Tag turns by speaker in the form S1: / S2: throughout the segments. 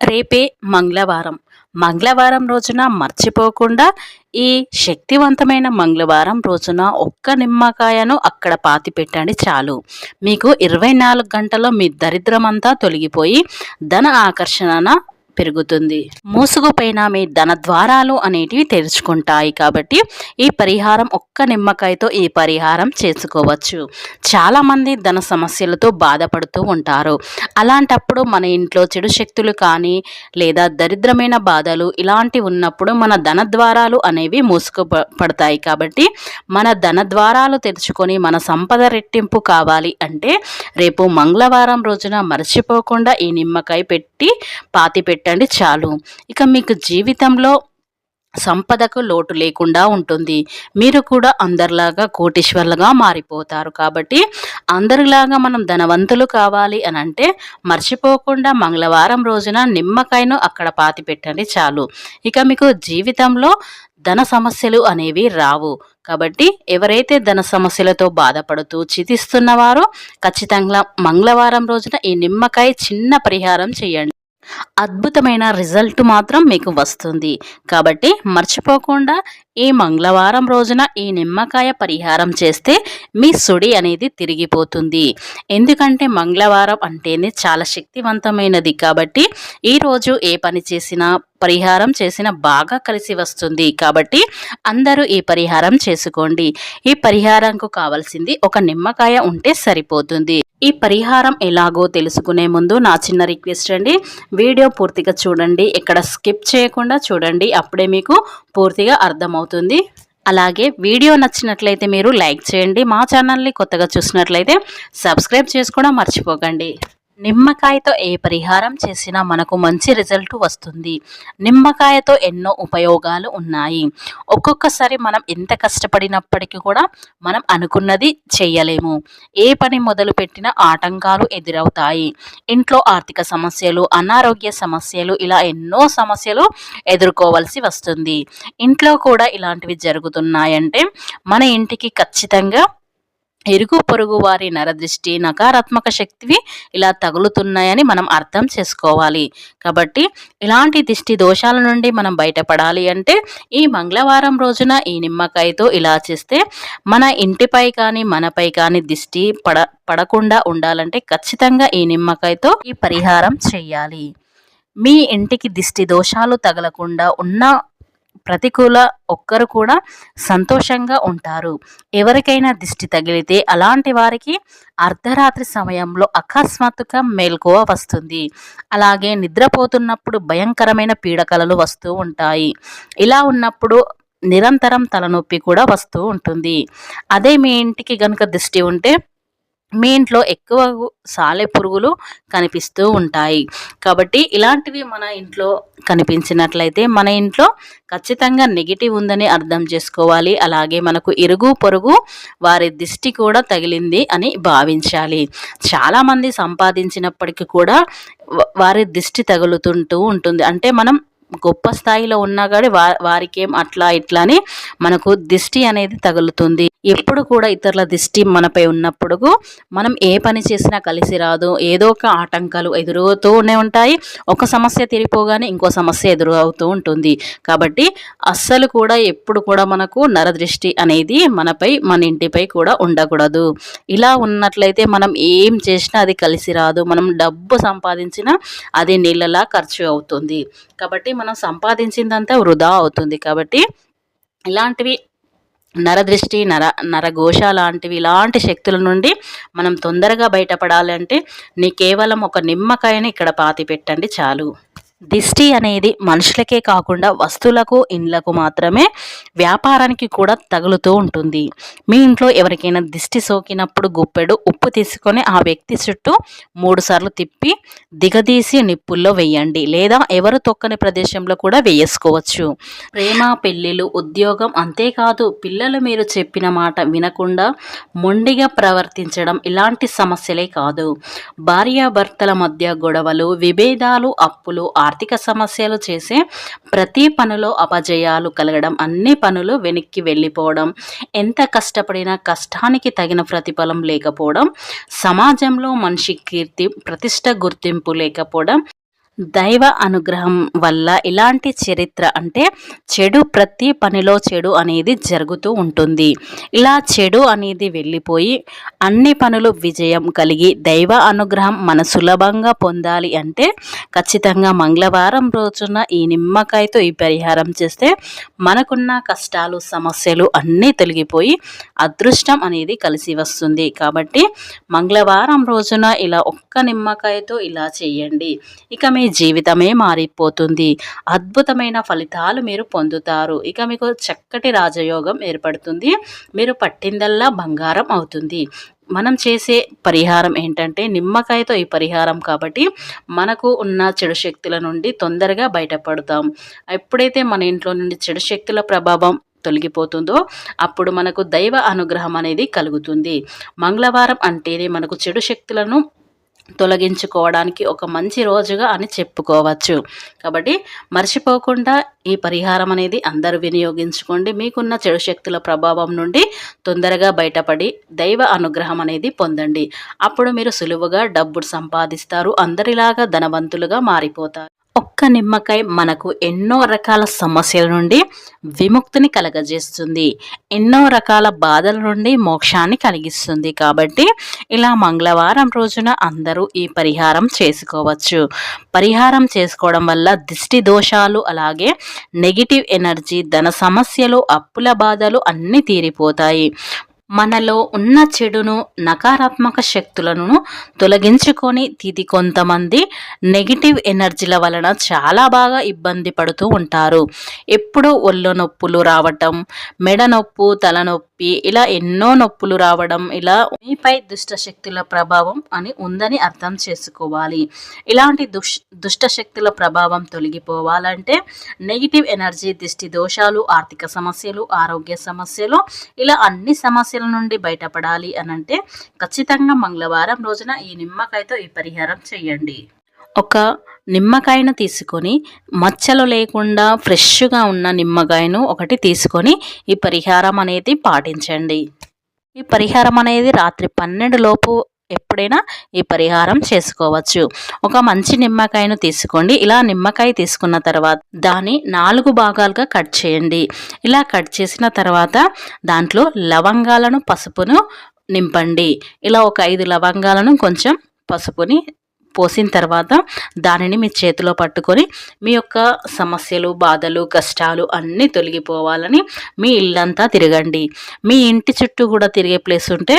S1: రేపే మంగళవారం. మంగళవారం రోజున మర్చిపోకుండా ఈ శక్తివంతమైన మంగళవారం రోజున ఒక్క నిమ్మకాయను అక్కడ పాతి పెట్టండి చాలు. మీకు ఇరవై నాలుగు గంటల్లో మీ దరిద్రమంతా తొలగిపోయి ధన ఆకర్షణ పెరుగుతుంది. మూసుగుపైన మీ ధన ద్వారాలు అనేటివి తెరుచుకుంటాయి కాబట్టి ఈ పరిహారం ఒక్క నిమ్మకాయతో ఈ పరిహారం చేసుకోవచ్చు. చాలామంది ధన సమస్యలతో బాధపడుతూ ఉంటారు. అలాంటప్పుడు మన ఇంట్లో చెడు శక్తులు కానీ లేదా దరిద్రమైన బాధలు ఇలాంటివి ఉన్నప్పుడు మన ధన ద్వారాలు అనేవి మూసుకు పడతాయి కాబట్టి మన ధన ద్వారాలు తెరుచుకొని మన సంపద రెట్టింపు కావాలి అంటే రేపు మంగళవారం రోజున మర్చిపోకుండా ఈ నిమ్మకాయ పెట్టి పాతి పెట్టండి చాలు. ఇక మీకు జీవితంలో సంపదకు లోటు లేకుండా ఉంటుంది. మీరు కూడా అందరిలాగా కోటీశ్వర్లుగా మారిపోతారు. కాబట్టి అందరిలాగా మనం ధనవంతులు కావాలి అని అంటే మర్చిపోకుండా మంగళవారం రోజున నిమ్మకాయను అక్కడ పాతి పెట్టండి చాలు. ఇక మీకు జీవితంలో ధన సమస్యలు అనేవి రావు. కాబట్టి ఎవరైతే ధన సమస్యలతో బాధపడుతూ చితిస్తున్నవారో ఖచ్చితంగా మంగళవారం రోజున ఈ నిమ్మకాయ చిన్న పరిహారం చేయండి. అద్భుతమైన రిజల్ట్ మాత్రం మీకు వస్తుంది. కాబట్టి మర్చిపోకుండా ఈ మంగళవారం రోజున ఈ నిమ్మకాయ పరిహారం చేస్తే మీ సుడి అనేది తిరిగిపోతుంది. ఎందుకంటే మంగళవారం అంటేనే చాలా శక్తివంతమైనది కాబట్టి ఈరోజు ఏ పని చేసినా పరిహారం చేసిన బాగా కలిసి వస్తుంది కాబట్టి అందరూ ఈ పరిహారం చేసుకోండి. ఈ పరిహారంకు కావాల్సింది ఒక నిమ్మకాయ ఉంటే సరిపోతుంది. ఈ పరిహారం ఎలాగో తెలుసుకునే ముందు నా చిన్న రిక్వెస్ట్ అండి. వీడియో పూర్తిగా చూడండి. ఇక్కడ స్కిప్ చేయకుండా చూడండి. అప్పుడే మీకు పూర్తిగా అర్థమవుతుంది. అలాగే వీడియో నచ్చినట్లయితే మీరు లైక్ చేయండి. మా ఛానల్ని కొత్తగా చూసినట్లయితే సబ్స్క్రైబ్ చేసుకోవడం మర్చిపోకండి. నిమ్మకాయతో ఏ పరిహారం చేసినా మనకు మంచి రిజల్ట్ వస్తుంది. నిమ్మకాయతో ఎన్నో ఉపయోగాలు ఉన్నాయి. ఒక్కొక్కసారి మనం ఎంత కష్టపడినప్పటికీ కూడా మనం అనుకున్నది చేయలేము. ఏ పని మొదలు పెట్టినా ఆటంకాలు ఎదురవుతాయి. ఇంట్లో ఆర్థిక సమస్యలు అనారోగ్య సమస్యలు ఇలా ఎన్నో సమస్యలు ఎదుర్కోవాల్సి వస్తుంది. ఇంట్లో కూడా ఇలాంటివి జరుగుతున్నాయంటే మన ఇంటికి ఖచ్చితంగా ఇరుగు పొరుగు వారి నరదృష్టి నకారాత్మక శక్తివి ఇలా తగులుతున్నాయని మనం అర్థం చేసుకోవాలి. కాబట్టి ఇలాంటి దిష్టి దోషాల నుండి మనం బయటపడాలి అంటే ఈ మంగళవారం రోజున ఈ నిమ్మకాయతో ఇలా చేస్తే మన ఇంటిపై కానీ మనపై కానీ దిష్టి పడ పడకుండా ఉండాలంటే ఖచ్చితంగా ఈ నిమ్మకాయతో ఈ పరిహారం చెయ్యాలి మీ ఇంటికి దిష్టి దోషాలు తగలకుండా ఉన్న ప్రతికూల ఒక్కరు కూడా సంతోషంగా ఉంటారు. ఎవరికైనా దిష్టి తగిలితే అలాంటి వారికి అర్ధరాత్రి సమయంలో అకస్మాత్తుగా మేల్కోవ వస్తుంది. అలాగే నిద్రపోతున్నప్పుడు భయంకరమైన పీడకలలు వస్తూ ఉంటాయి. ఇలా ఉన్నప్పుడు నిరంతరం తలనొప్పి కూడా వస్తూ ఉంటుంది. అదే మీ ఇంటికి కనుక దిష్టి ఉంటే మీ ఇంట్లో ఎక్కువ సాలె పురుగులు కనిపిస్తూ ఉంటాయి. కాబట్టి ఇలాంటివి మన ఇంట్లో కనిపించినట్లయితే మన ఇంట్లో ఖచ్చితంగా నెగిటివ్ ఉందని అర్థం చేసుకోవాలి. అలాగే మనకు ఇరుగు పొరుగు వారి దిష్టి కూడా తగిలింది అని భావించాలి. చాలామంది సంపాదించినప్పటికీ కూడా వారి దిష్టి తగులుతుంటూ ఉంటుంది. అంటే మనం గొప్ప స్థాయిలో ఉన్నా కానీ వా వారికేం అట్లా ఇట్లా అని మనకు దిష్టి అనేది తగులుతుంది. ఎప్పుడు కూడా ఇతరుల దిష్టి మనపై ఉన్నప్పుడు మనం ఏ పని చేసినా కలిసి రాదు. ఏదో ఒక ఆటంకాలు ఎదురవుతూనే ఉంటాయి. ఒక సమస్య తీరిపోగానే ఇంకో సమస్య ఎదురవుతూ ఉంటుంది. కాబట్టి అస్సలు కూడా ఎప్పుడు కూడా మనకు నరదృష్టి అనేది మనపై మన ఇంటిపై కూడా ఉండకూడదు. ఇలా ఉన్నట్లయితే మనం ఏం చేసినా అది కలిసి రాదు. మనం డబ్బు సంపాదించినా అది నీళ్ళలా ఖర్చు అవుతుంది. కాబట్టి మనం సంపాదించిందంతా వృధా అవుతుంది కాబట్టి ఇలాంటివి నరదృష్టి నర నరఘోష లాంటివి ఇలాంటి శక్తుల నుండి మనం తొందరగా బయటపడాలంటే నీ కేవలం ఒక నిమ్మకాయని ఇక్కడ పాతి పెట్టండి చాలు. దిష్టి అనేది మనుషులకే కాకుండా వస్తువులకు ఇండ్లకు మాత్రమే వ్యాపారానికి కూడా తగులుతూ ఉంటుంది. మీ ఇంట్లో ఎవరికైనా దిష్టి సోకినప్పుడు గుప్పెడు ఉప్పు తీసుకొని ఆ వ్యక్తి చుట్టూ మూడు సార్లు తిప్పి దిగదీసి నిప్పుల్లో వేయండి. లేదా ఎవరు తొక్కని ప్రదేశంలో కూడా వేసుకోవచ్చు ప్రేమ పెళ్ళిళ్ళు ఉద్యోగం అంతేకాదు పిల్లలు మీరు చెప్పిన మాట వినకుండా మొండిగా ప్రవర్తించడం ఇలాంటి సమస్యలే కాదు. భార్యాభర్తల మధ్య గొడవలు విభేదాలు అప్పులు ఆర్థిక సమస్యలు చేసే ప్రతి పనిలో అపజయాలు కలగడం అన్ని పనులు వెనక్కి వెళ్ళిపోవడం ఎంత కష్టపడినా కష్టానికి తగిన ప్రతిఫలం లేకపోవడం సమాజంలో మనిషి కీర్తి ప్రతిష్ట గుర్తింపు లేకపోవడం దైవ అనుగ్రహం వల్ల ఇలాంటి చరిత్ర అంటే చెడు ప్రతి పనిలో చెడు అనేది జరుగుతూ ఉంటుంది. ఇలా చెడు అనేది వెళ్ళిపోయి అన్ని పనులు విజయం కలిగి దైవ అనుగ్రహం మన సులభంగా పొందాలి అంటే ఖచ్చితంగా మంగళవారం రోజున ఈ నిమ్మకాయతో ఈ పరిహారం చేస్తే మనకున్న కష్టాలు సమస్యలు అన్నీ తొలగిపోయి అదృష్టం అనేది కలిసి వస్తుంది. కాబట్టి మంగళవారం రోజున ఇలా ఒక్క నిమ్మకాయతో ఇలా చేయండి. ఇక మీ జీవితమే మారిపోతుంది. అద్భుతమైన ఫలితాలు మీరు పొందుతారు. ఇక మీకు చక్కటి రాజయోగం ఏర్పడుతుంది. మీరు పట్టిందల్లా బంగారం అవుతుంది. మనం చేసే పరిహారం ఏంటంటే నిమ్మకాయతో ఈ పరిహారం కాబట్టి మనకు ఉన్న చెడు శక్తుల నుండి తొందరగా బయటపడతాం. ఎప్పుడైతే మన ఇంట్లో నుండి చెడు శక్తుల ప్రభావం తొలగిపోతుందో అప్పుడు మనకు దైవ అనుగ్రహం అనేది కలుగుతుంది. మంగళవారం అంటేనే మనకు చెడు శక్తులను తొలగించుకోవడానికి ఒక మంచి రోజుగా అని చెప్పుకోవచ్చు. కాబట్టి మర్చిపోకుండా ఈ పరిహారం అనేది అందరూ వినియోగించుకోండి. మీకున్న చెడు శక్తుల ప్రభావం నుండి తొందరగా బయటపడి దైవ అనుగ్రహం అనేది పొందండి. అప్పుడు మీరు సులువుగా డబ్బు సంపాదిస్తారు. అందరిలాగా ధనవంతులుగా మారిపోతారు. ఒక్క నిమ్మకాయ మనకు ఎన్నో రకాల సమస్యల నుండి విముక్తిని కలగజేస్తుంది. ఎన్నో రకాల బాధల నుండి మోక్షాన్ని కలిగిస్తుంది. కాబట్టి ఇలా మంగళవారం రోజున అందరూ ఈ పరిహారం చేసుకోవచ్చు. పరిహారం చేసుకోవడం వల్ల దిష్టి దోషాలు అలాగే నెగిటివ్ ఎనర్జీ ధన సమస్యలు అప్పుల బాధలు అన్నీ తీరిపోతాయి. మనలో ఉన్న చెడును నకారాత్మక శక్తులను తొలగించుకొని తిది కొంతమంది నెగిటివ్ ఎనర్జీల వలన చాలా బాగా ఇబ్బంది పడుతూ ఉంటారు. ఎప్పుడూ ఒళ్ళు నొప్పులు రావటం మెడ నొప్పు తలనొప్పి ఇలా ఎన్నో నొప్పులు రావడం ఇలా మీపై దుష్ట శక్తుల ప్రభావం అని ఉందని అర్థం చేసుకోవాలి. ఇలాంటి దుష్ దుష్ట శక్తుల ప్రభావం తొలగిపోవాలంటే నెగిటివ్ ఎనర్జీ దిష్టి దోషాలు ఆర్థిక సమస్యలు ఆరోగ్య సమస్యలు ఇలా అన్ని సమస్యలు సమస్యల నుండి బయటపడాలి అని అంటే ఖచ్చితంగా మంగళవారం రోజున ఈ నిమ్మకాయతో ఈ పరిహారం చేయండి. ఒక నిమ్మకాయను తీసుకొని మచ్చలు లేకుండా ఫ్రెష్గా ఉన్న నిమ్మకాయను ఒకటి తీసుకొని ఈ పరిహారం అనేది పాటించండి. ఈ పరిహారం అనేది రాత్రి పన్నెండు లోపు ఎప్పుడైనా ఈ పరిహారం చేసుకోవచ్చు. ఒక మంచి నిమ్మకాయను తీసుకోండి. ఇలా నిమ్మకాయ తీసుకున్న తర్వాత దాన్ని నాలుగు భాగాలుగా కట్ చేయండి. ఇలా కట్ చేసిన తర్వాత దాంట్లో లవంగాలను పసుపును నింపండి. ఇలా ఒక ఐదు లవంగాలను కొంచెం పసుపుని పోసిన తర్వాత దానిని మీ చేతిలో పట్టుకొని మీ యొక్క సమస్యలు బాధలు కష్టాలు అన్నీ తొలగిపోవాలని మీ ఇల్లంతా తిరగండి. మీ ఇంటి చుట్టూ కూడా తిరిగే ప్లేస్ ఉంటే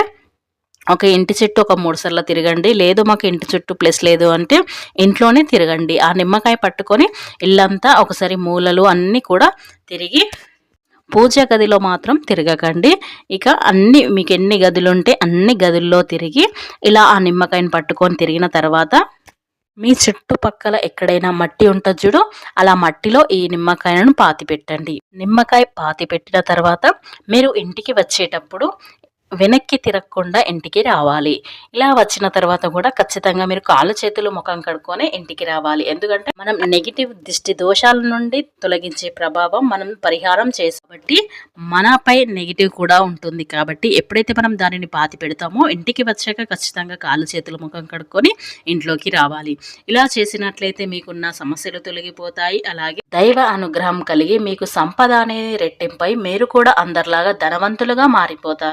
S1: ఒక ఇంటి చుట్టూ ఒక మూడు సార్లు తిరగండి. లేదు మాకు ఇంటి చుట్టూ ప్లేస్ లేదు అంటే ఇంట్లోనే తిరగండి. ఆ నిమ్మకాయ పట్టుకొని ఇల్లంతా ఒకసారి మూలలు అన్నీ కూడా తిరిగి పూజ గదిలో మాత్రం తిరగకండి. ఇక అన్ని మీకు ఎన్ని గదులు ఉంటే అన్ని గదుల్లో తిరిగి ఇలా ఆ నిమ్మకాయని పట్టుకొని తిరిగిన తర్వాత మీ చుట్టుపక్కల ఎక్కడైనా మట్టి ఉంటుంది చూడు అలా మట్టిలో ఈ నిమ్మకాయలను పాతి పెట్టండి. నిమ్మకాయ పాతి పెట్టిన తర్వాత మీరు ఇంటికి వచ్చేటప్పుడు వెనక్కి తిరగకుండా ఇంటికి రావాలి. ఇలా వచ్చిన తర్వాత కూడా ఖచ్చితంగా మీరు కాళ్ళు చేతులు ముఖం కడుక్కొని ఇంటికి రావాలి. ఎందుకంటే మనం నెగిటివ్ దిష్టి దోషాల నుండి తొలగించే ప్రభావం మనం పరిహారం చేసి మనపై నెగిటివ్ కూడా ఉంటుంది. కాబట్టి ఎప్పుడైతే మనం దానిని పాతి పెడతామో ఇంటికి వచ్చాక ఖచ్చితంగా కాళ్ళు చేతులు ముఖం కడుక్కొని ఇంట్లోకి రావాలి. ఇలా చేసినట్లయితే మీకున్న సమస్యలు తొలగిపోతాయి. అలాగే దైవ అనుగ్రహం కలిగి మీకు సంపద అనేది రెట్టింపై మీరు కూడా అందరిలాగా ధనవంతులుగా మారిపోతారు.